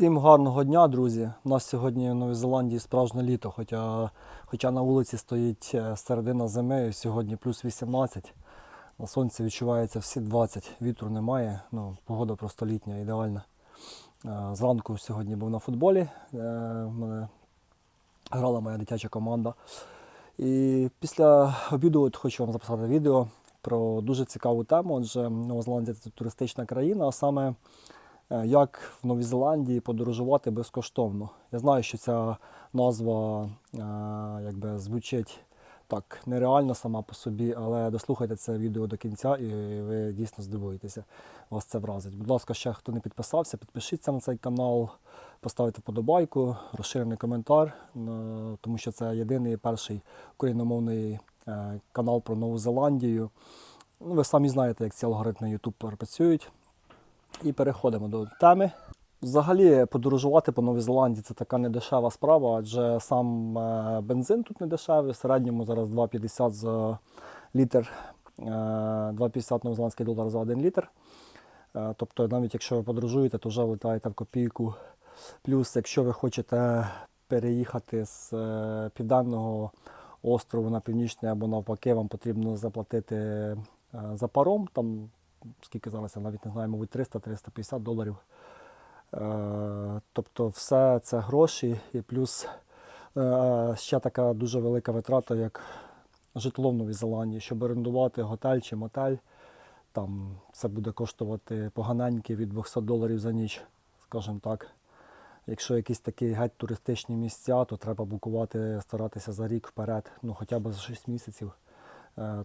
Всім гарного дня, друзі. У нас сьогодні в Новій Зеландії справжнє літо, хоча, хоча на вулиці стоїть е, середина зими, сьогодні плюс 18. На сонці відчувається всі 20, вітру немає, ну, погода просто літня, ідеальна. Е, Зранку сьогодні був на футболі. е, мене грала моя дитяча команда. І після обіду от хочу вам записати відео про дуже цікаву тему. Отже, Нова Зеландія це туристична країна, а саме як в Новій Зеландії подорожувати безкоштовно. Я знаю, що ця назва е, якби звучить так нереально сама по собі, але дослухайте це відео до кінця і ви дійсно здивуєтеся. Вас це вразить. Будь ласка, ще хто не підписався, підпишіться на цей канал, поставте подобайку, розширений коментар, е, тому що це єдиний перший україномовний е, канал про Нову Зеландію. Ну, ви самі знаєте, як ці алгоритми YouTube працюють. І переходимо до теми. Взагалі, подорожувати по Новій Зеландії це така недешева справа, адже сам е, бензин тут не дешевий. В середньому зараз 2,50 за літр, е, 2,50 новозеландський долар за 1 літр. Е, Тобто, навіть якщо ви подорожуєте, то вже летаєте в копійку. Плюс, якщо ви хочете переїхати з е, південного острову на північний або навпаки, вам потрібно заплатити е, за паром. Там скільки зараз, я навіть не знаю, мабуть, 300-350 доларів. Е, Тобто все це гроші і плюс е, ще така дуже велика витрата, як житло в Новій Зеландії. Щоб орендувати готель чи мотель, там це буде коштувати поганеньки від 200 доларів за ніч, скажімо так. Якщо якісь такі геть туристичні місця, то треба букувати, старатися за рік вперед, ну хоча б за 6 місяців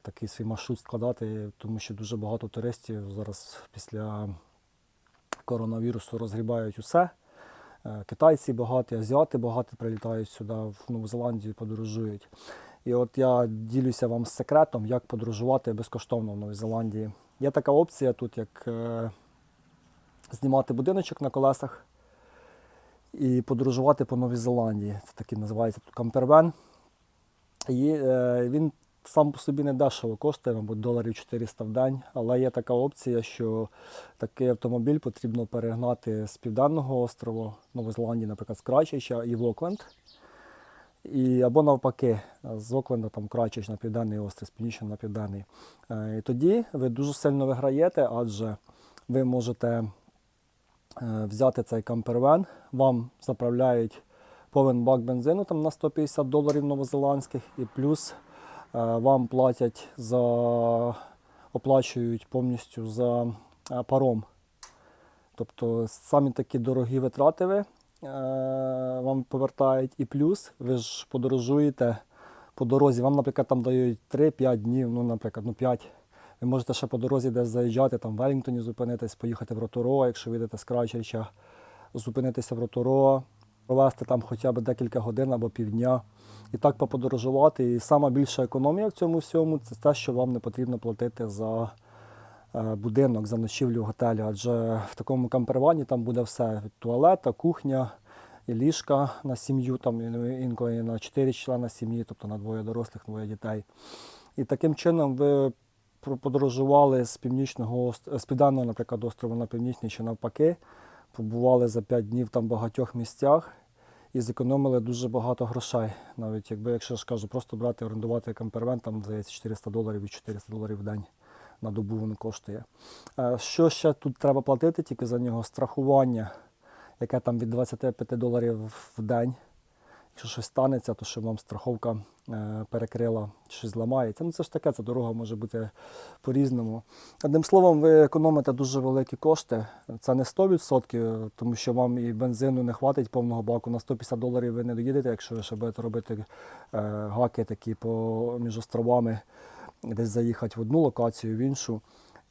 такий свій маршрут складати, тому що дуже багато туристів зараз після коронавірусу розгрібають усе. Е, Китайці багаті, азіати багато прилітають сюди, в Нову Зеландію подорожують. І от я ділюся вам з секретом, як подорожувати безкоштовно в Новій Зеландії. Є така опція тут, як е, знімати будиночок на колесах і подорожувати по Новій Зеландії. Це такий називається тут кампервен. І е, він сам по собі не дешево коштує, мабуть, доларів 400 в день, але є така опція, що такий автомобіль потрібно перегнати з південного острову Нової Зеландії, наприклад, з Крайчича і в Окленд. І, або навпаки, з Окленда там Крайчич на південний острів, з північного на південний. Е, І тоді ви дуже сильно виграєте, адже ви можете е, взяти цей кампервен, вам заправляють повен бак бензину там на 150 доларів новозеландських, і плюс вам платять за оплачують повністю за е, паром. Тобто самі такі дорогі витрати ви е, вам повертають, і плюс ви ж подорожуєте по дорозі. Вам, наприклад, там дають 3-5 днів, ну, наприклад, ну 5. Ви можете ще по дорозі десь заїжджати, там в Велінгтоні зупинитись, поїхати в Роторуа, якщо ви йдете з Крайчерча, зупинитися в Роторуа, провести там хоча б декілька годин або півдня. І так поподорожувати. І сама більша економія в цьому всьому це те, що вам не потрібно платити за е, будинок, за ночівлю в готелі. Адже в такому кампервані там буде все: туалета, кухня, і ліжка на сім'ю, там інколи на 4 члени сім'ї, тобто на двоє дорослих, двоє дітей. І таким чином ви подорожували з північного з південного, наприклад, острова на північний чи навпаки, побували за 5 днів там в багатьох місцях і зекономили дуже багато грошей. Навіть якби, якщо ж кажу, просто брати, орендувати кампервен, там здається 400 доларів і 400 доларів в день на добу він коштує. Е, Що ще тут треба платити тільки за нього? Страхування, яке там від 25 доларів в день. Якщо щось станеться, то що вам страховка е, перекрила, щось зламається. Ну це ж таке, ця дорога може бути по-різному. Одним словом, ви економите дуже великі кошти. Це не 100%, тому що вам і бензину не хватить повного баку. На 150 доларів ви не доїдете, якщо ви ще будете робити е, гаки такі по, між островами, десь заїхати в одну локацію, в іншу.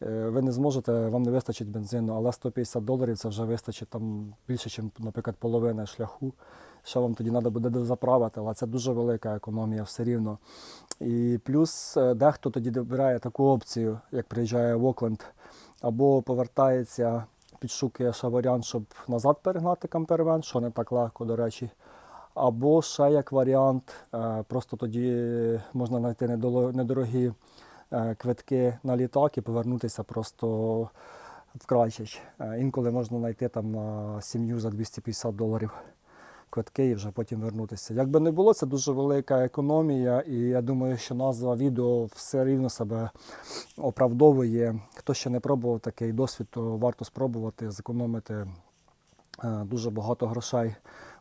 Е, Ви не зможете, вам не вистачить бензину, але 150 доларів це вже вистачить там більше, ніж, наприклад, половина шляху. Що вам тоді треба буде заправити, але це дуже велика економія все рівно. І плюс е, дехто тоді вибирає таку опцію, як приїжджає в Окленд, або повертається, підшукує ще варіант, щоб назад перегнати кампервен, що не так легко, до речі. Або ще як варіант, е, просто тоді можна знайти недорогі квитки на літак і повернутися просто в Крайчич. Е, Інколи можна знайти там на сім'ю за 250 доларів квитки і вже потім вернутися. Як би не було, це дуже велика економія, і я думаю, що назва відео все рівно себе оправдовує. Хто ще не пробував такий досвід, то варто спробувати зекономити е, дуже багато грошей.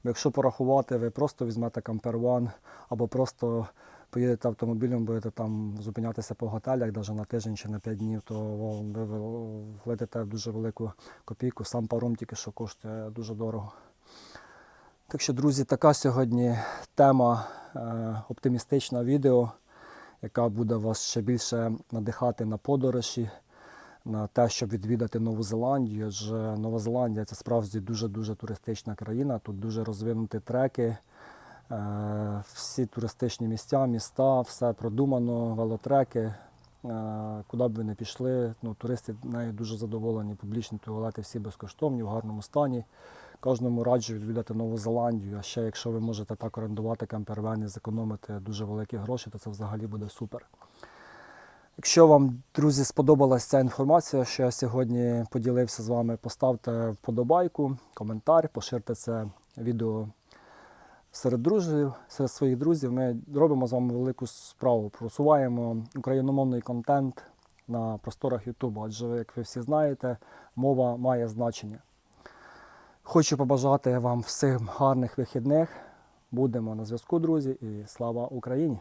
Якщо порахувати, ви просто візьмете камперван або просто поїдете автомобілем, будете там зупинятися по готелях, навіть на тиждень чи на 5 днів, то ви влетите в дуже велику копійку. Сам паром тільки що коштує дуже дорого. Так що, друзі, така сьогодні тема е, оптимістична відео, яка буде вас ще більше надихати на подорожі, на те, щоб відвідати Нову Зеландію. Адже Нова Зеландія це справді дуже-дуже туристична країна. Тут дуже розвинуті треки, е, всі туристичні місця, міста, все продумано, велотреки. Е, Куди б ви не пішли, ну, туристи нею дуже задоволені. Публічні туалети всі безкоштовні, в гарному стані. Кожному раджу відвідати Нову Зеландію. А ще якщо ви можете так орендувати кампервен і зекономити дуже великі гроші, то це взагалі буде супер. Якщо вам, друзі, сподобалася ця інформація, що я сьогодні поділився з вами, поставте вподобайку, коментар, поширте це відео серед друзів, серед своїх друзів. Ми робимо з вами велику справу, просуваємо україномовний контент на просторах Ютубу, адже, як ви всі знаєте, мова має значення. Хочу побажати вам всім гарних вихідних. Будемо на зв'язку, друзі, і слава Україні!